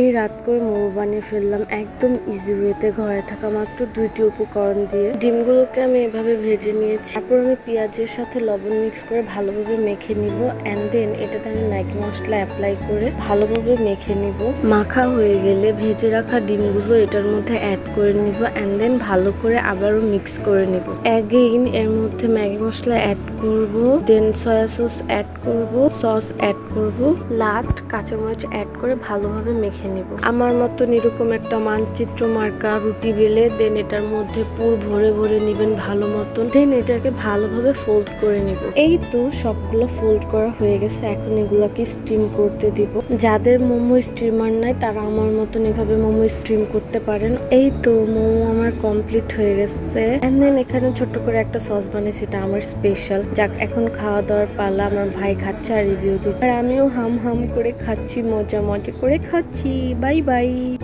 এই রাত করে মোমো বানিয়ে ফেললাম একদম ইজি ওয়েতে ঘরে থাকা মাত্র দুইটি উপকরণ দিয়ে। ডিমগুলোকে আমি এভাবে ভেজে নিয়েছি। তারপর আমি পেঁয়াজের সাথে লবণ মিক্স করে ভালোভাবে মেখে নিব অ্যান্ড দেন এটাতে আমি ম্যাগি মশলা অ্যাপ্লাই করে ভালোভাবে মেখে নিব। মাখা হয়ে গেলে ভেজে রাখা ডিমগুলো এটার মধ্যে অ্যাড করে নিব অ্যান্ড দেন ভালো করে আবারও মিক্স করে নিব। অ্যাগেইন এর মধ্যে ম্যাগি মশলা অ্যাড করব দেন সয়া সস অ্যাড করব সস অ্যাড করব লাস্ট কাঁচামরিচ অ্যাড করে ভালোভাবে মেখে নিব। আমার মতন এরকম একটা মানচিত্র মার্কা রুটি বেলে দেন এটার মধ্যে পুর ভরে ভরে নিবেন ভালো মতন। দেন এটাকে ভালোভাবে ফোল্ড করে নিব। এই তো সবগুলো ফোল্ড করা হয়ে গেছে। এখন এগুলোকে স্টিম করতে দিব। যাদের মোমো স্টিমার নাই, তারা আমার মতন এভাবে মোমো স্টিম করতে পারেন। এই তো মোমো আমার কমপ্লিট হয়ে গেছে। এন্ড দেন এখানে ছোট্ট করে একটা সস বানিয়েছি, এটা আমার স্পেশাল যাক, এখন খাওয়া দাওয়ার পালা আমার ভাই খাচ্ছে আর রিভিউ দিচ্ছে। আর আমিও হাম হাম করে খাচ্ছি, মজা মজা করে খাচ্ছি। Bye-bye